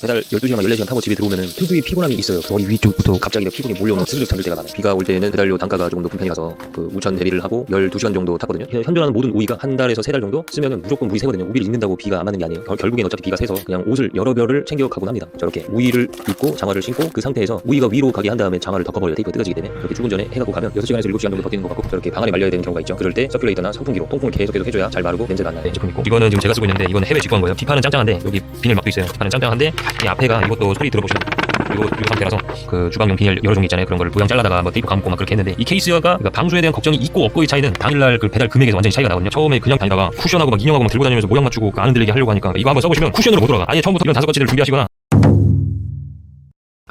배달 12시간, 14시간 타고 집에 들어오면 특유의 피곤함이 있어요. 머리 위쪽부터 갑자기 피곤이 몰려오는 스르륵 잠들 때가 많아요. 비가 올 때는 배달료 단가가 조금 높은 편이라서 그 우천 대비를 하고 12시간 정도 탔거든요. 현- 현존하는 모든 우위가 한 달에서 세 달 정도 쓰면 무조건 물이 새거든요. 우비를 입는다고 비가 안 맞는 게 아니에요. 결- 결국엔 어차피 비가 새서 그냥 옷을 여러 벌을 챙겨 가곤 합니다. 저렇게 우위를 입고 장화를 신고 그 상태에서 우위가 위로 가게 한 다음에 장화를 덮어버려요. 테이프가 뜯어지기 때문에 그렇게 출근 전에 해갖고 가면 6시간에서 7시간 정도 버티는 것 같고 저렇게 방 안에 말려야 되는 경우가 있죠. 그럴 때 서큘레이터나 선풍기로 통풍을 계속 계속 해줘야 잘 마르고 냄새가 안 나요. 제품 있고 이거는 지금 제가 쓰고 있는데 이건 해외 직구한 거예요. 뒷판은 짱짱한데 여기 비닐 막도 있어요. 뒷판은 짱짱한데 이 앞에가 이것도 소리 들어보시면 이거 이 상태라서 그 주방용 비닐 여러 종류 있잖아요. 그런 거를 모양 잘라다가 뭐 테이프 감고 막 그렇게 했는데 이 케이스가 그러니까 방수에 대한 걱정이 있고 없고의 차이는 당일날 그 배달 금액에서 완전히 차이가 나거든요. 처음에 그냥 다니다가 쿠션하고 막 인형하고 막 들고 다니면서 모양 맞추고 그 안 흔들리게 하려고 하니까 이거 한번 써보시면 쿠션으로 못 돌아가. 아예 처음부터 이런 다섯 가지를 준비하시거나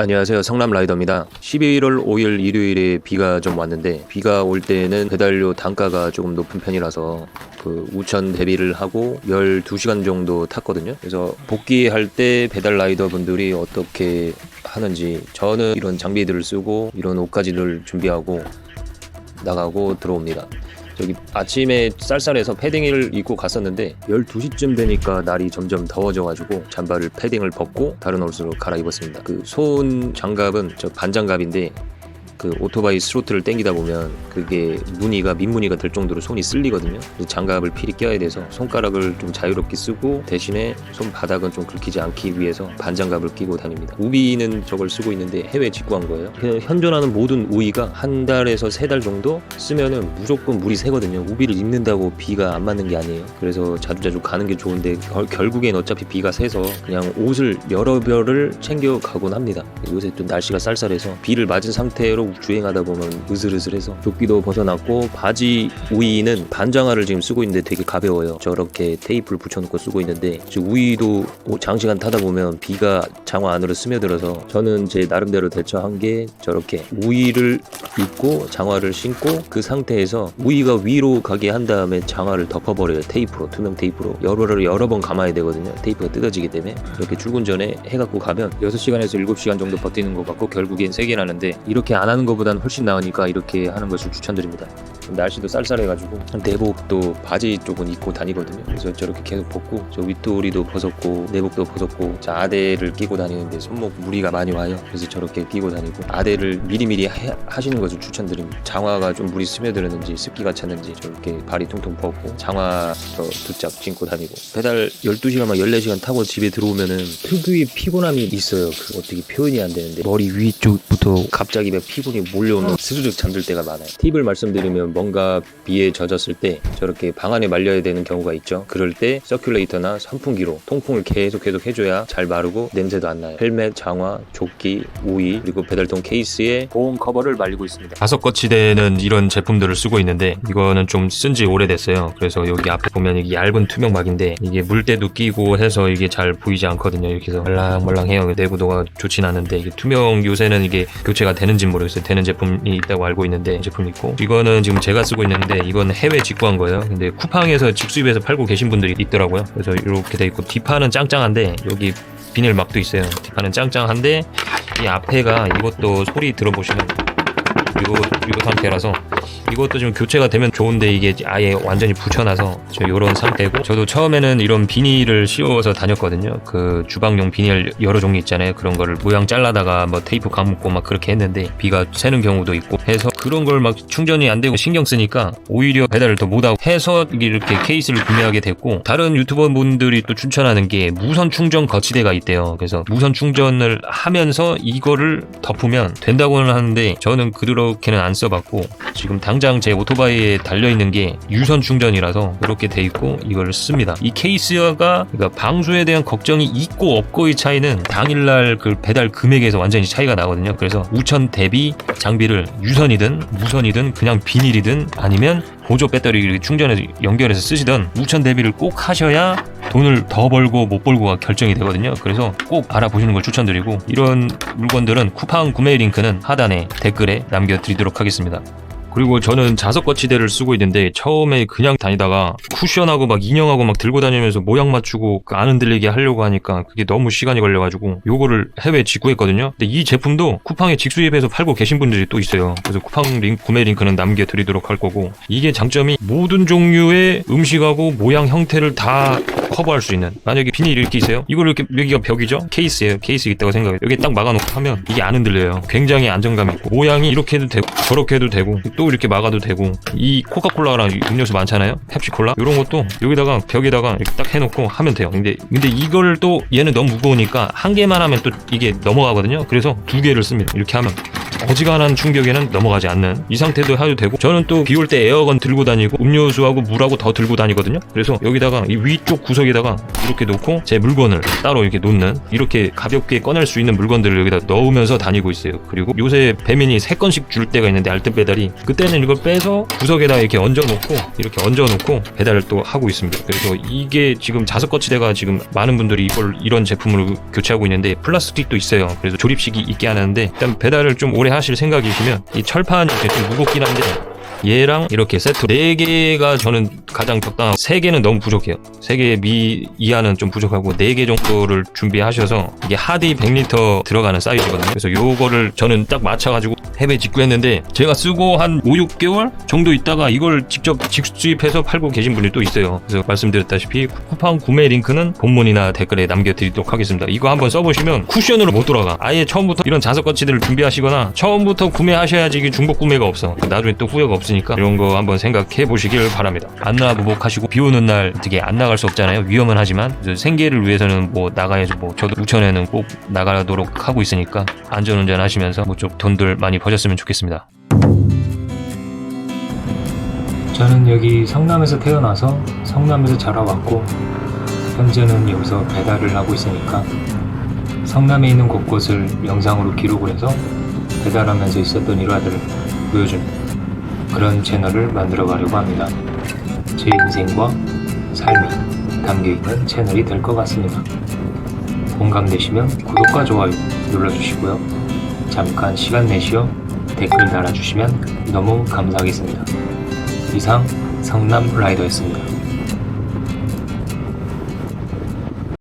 안녕하세요. 성남 라이더입니다. 11월 5일 일요일에 비가 좀 왔는데 비가 올 때는 배달료 단가가 조금 높은 편이라서 그 우천 대비를 하고 12시간 정도 탔거든요. 그래서 복귀할 때 배달 라이더 분들이 어떻게 하는지 저는 이런 장비들을 쓰고 이런 옷가지를 준비하고 나가고 들어옵니다 저기 아침에 쌀쌀해서 패딩을 입고 갔었는데 12시쯤 되니까 날이 점점 더워져가지고 잠바를 패딩을 벗고 다른 옷으로 갈아입었습니다. 그손 장갑은 저 반장갑인데 그 오토바이 스로틀을 당기다 보면 그게 무늬가 민무늬가 될 정도로 손이 쓸리거든요. 장갑을 필히 껴야 돼서 손가락을 좀 자유롭게 쓰고 대신에 손바닥은 좀 긁히지 않기 위해서 반장갑을 끼고 다닙니다. 우비는 저걸 쓰고 있는데 해외 직구한 거예요. 현- 현존하는 모든 우비가 한 달에서 세 달 정도 쓰면은 무조건 물이 새거든요. 우비를 입는다고 비가 안 맞는 게 아니에요. 그래서 자주자주 가는 게 좋은데 결, 결국엔 어차피 비가 새서 그냥 옷을 여러 벌을 챙겨 가곤 합니다. 요새 좀 날씨가 쌀쌀해서 비를 맞은 상태로 주행하다 보면 으슬으슬해서 조끼도 벗어났고 바지 우위는 반장화를 지금 쓰고 있는데 되게 가벼워요. 저렇게 테이프를 붙여놓고 쓰고 있는데 지금 우위도 장시간 타다 보면 비가 장화 안으로 스며들어서 저는 제 나름대로 대처한 게 저렇게 우위를 입고 장화를 신고 그 상태에서 우위가 위로 가게 한 다음에 장화를 덮어버려요. 테이프로 투명 테이프로. 여러를 여러 번 감아야 되거든요. 테이프가 뜯어지기 때문에. 이렇게 출근 전에 해갖고 가면 6시간에서 7시간 정도 버티는 것 같고 결국엔 3개 나는데 이렇게 안 하는 것보단 훨씬 나으니까 이렇게 하는 것을 추천드립니다. 날씨도 쌀쌀해가지고 내복도 바지 쪽은 입고 다니거든요. 그래서 저렇게 계속 벗고 저 윗도리도 벗었고 내복도 벗었고 자 아대를 끼고 다니는데 손목 무리가 많이 와요. 그래서 저렇게 끼고 다니고 아대를 미리미리 해- 하시는 것을 추천드립니다. 장화가 좀 물이 스며들었는지 습기가 찼는지 저렇게 발이 통통 벗고 장화 두짝 신고 다니고. 배달 12시간만 14시간 타고 집에 들어오면은 특유의 피곤함이 있어요. 그 어떻게 표현이 안 되는데. 머리 위쪽부터 갑자기 막 피곤 이 몰려오는 스르륵 잠들 때가 많아요 팁을 말씀드리면 뭔가 비에 젖었을 때 저렇게 방 안에 말려야 되는 경우가 있죠 그럴 때 서큘레이터나 선풍기로 통풍을 계속 계속 해줘야 잘 마르고 냄새도 안 나요 헬멧, 장화, 조끼, 우위 그리고 배달통 케이스에 보험 커버를 말리고 있습니다 다섯 거치대는 이런 제품들을 쓰고 있는데 이거는 좀 쓴 지 오래됐어요. 그래서 여기 앞에 보면 이게 얇은 투명막인데 이게 물때도 끼고 해서 이게 잘 보이지 않거든요. 이렇게 해서 말랑말랑해요. 내구도가 좋진 않은데 이게 투명 요새는 이게 교체가 되는지 모르겠어요. 되는 제품이 있다고 알고 있는데 제품이 있고 이거는 지금 제가 쓰고 있는데 이건 해외 직구한 거예요. 근데 쿠팡에서 직수입해서 팔고 계신 분들이 있더라고요. 그래서 이렇게 돼 있고 뒷판은 짱짱한데 여기 비닐 막도 있어요. 뒷판은 짱짱한데 이 앞에가 이것도 소리 들어보시면 이거 상태라서. 이것도 좀 교체가 되면 좋은데 이게 아예 완전히 붙여놔서 저 이런 상태고. 저도 처음에는 이런 비닐을 씌워서 다녔거든요. 그 주방용 비닐 여러 종류 있잖아요. 그런 거를 모양 잘라다가 뭐 테이프 감고 막 그렇게 했는데 비가 새는 경우도 있고 해서 그런 걸 막 충전이 안 되고 신경 쓰니까 오히려 배달을 더 못하고 해서 이렇게 케이스를 구매하게 됐고 다른 유튜버 분들이 또 추천하는 게 무선 충전 거치대가 있대요. 그래서 무선 충전을 하면서 이거를 덮으면 된다고는 하는데 저는 그렇게는 안 써봤고 지금 당장 제 오토바이에 달려있는 게 유선 충전이라서 이렇게 돼 있고 이걸 씁니다. 이 케이스가 그러니까 방수에 대한 걱정이 있고 없고의 차이는 당일날 그 배달 금액에서 완전히 차이가 나거든요. 그래서 우천 대비 장비를 유선이든 무선이든 그냥 비닐이든 아니면 보조 배터리 충전해서 연결해서 쓰시던 우천 대비를 꼭 하셔야 돈을 더 벌고 못 벌고가 결정이 되거든요. 그래서 꼭 알아보시는 걸 추천드리고 이런 물건들은 쿠팡 구매 링크는 하단에 댓글에 남겨드리도록 하겠습니다. 그리고 저는 자석 거치대를 쓰고 있는데 처음에 그냥 다니다가 쿠션하고 막 인형하고 막 들고 다니면서 모양 맞추고 그안 흔들리게 하려고 하니까 그게 너무 시간이 걸려가지고 요거를 해외 직구했거든요. 근데 이 제품도 쿠팡에 직수입해서 팔고 계신 분들이 또 있어요. 그래서 쿠팡 링 구매 링크는 남겨드리도록 할 거고 이게 장점이 모든 종류의 음식하고 모양 형태를 다 커버할 수 있는. 만약에 비닐 이렇게 있어요? 이걸 이렇게 여기가 벽이죠? 케이스예요. 케이스 있다고 생각해요. 여기 딱 막아놓고 하면 이게 안 흔들려요. 굉장히 안정감 있고. 모양이 이렇게 해도 되고 저렇게 해도 되고 또 이렇게 막아도 되고. 이 코카콜라랑 음료수 많잖아요? 펩시콜라? 이런 것도 여기다가 벽에다가 이렇게 딱 해놓고 하면 돼요. 근데 근데 이걸 또 얘는 너무 무거우니까 한 개만 하면 또 이게 넘어가거든요. 그래서 두 개를 씁니다. 이렇게 하면 어지간한 충격에는 넘어가지 않는 이 상태도 해도 되고 저는 또 비 올 때 에어건 들고 다니고 음료수하고 물하고 더 들고 다니거든요. 그래서 여기다가 이 위쪽 구석에다가 이렇게 놓고 제 물건을 따로 이렇게 놓는 이렇게 가볍게 꺼낼 수 있는 물건들을 여기다 넣으면서 다니고 있어요. 그리고 요새 배민이 세 건씩 줄 때가 있는데 알뜰 배달이 그때는 이걸 빼서 구석에다 이렇게 얹어 놓고 이렇게 얹어 놓고 배달을 또 하고 있습니다. 그래서 이게 지금 자석 거치대가 지금 많은 분들이 이걸 이런 제품으로 교체하고 있는데 플라스틱도 있어요. 그래서 조립식이 있게 하는데 일단 배달을 좀 오래 하실 생각이시면 이 철판이 이렇게 좀 무겁긴 한데 얘랑 이렇게 세트. 4개가 저는 가장 적당하고 3개는 너무 부족해요. 3개 미 이하는 좀 부족하고 4개 정도를 준비하셔서 이게 하디 100리터 들어가는 사이즈거든요. 그래서 요거를 저는 딱 맞춰가지고 해외 직구했는데 제가 쓰고 한 5, 6개월 정도 있다가 이걸 직접 직수입해서 팔고 계신 분이 또 있어요. 그래서 말씀드렸다시피 쿠팡 구매 링크는 본문이나 댓글에 남겨드리도록 하겠습니다. 이거 한번 써보시면 쿠션으로 못 돌아가. 아예 처음부터 이런 자석 거치들을 준비하시거나 처음부터 구매하셔야지 이게 중복 구매가 없어. 나중에 또 후회가 없 으니까 이런 거 한번 생각해 보시길 바랍니다. 안나 무복하시고 비 오는 날 어떻게 안 나갈 수 없잖아요. 위험은 하지만 생계를 위해서는 뭐 나가야지 뭐 저도 우천에는 꼭 나가도록 하고 있으니까 안전운전 하시면서 뭐 좀 돈들 많이 버셨으면 좋겠습니다. 저는 여기 성남에서 태어나서 성남에서 자라왔고 현재는 여기서 배달을 하고 있으니까 성남에 있는 곳곳을 영상으로 기록을 해서 배달하면서 있었던 일화들을 보여주는 그런 채널을 만들어 가려고 합니다. 제 인생과 삶이 담겨 있는 채널이 될 것 같습니다. 공감되시면 구독과 좋아요 눌러주시고요. 잠깐 시간 내시어 댓글 달아주시면 너무 감사하겠습니다. 이상 성남 라이더였습니다.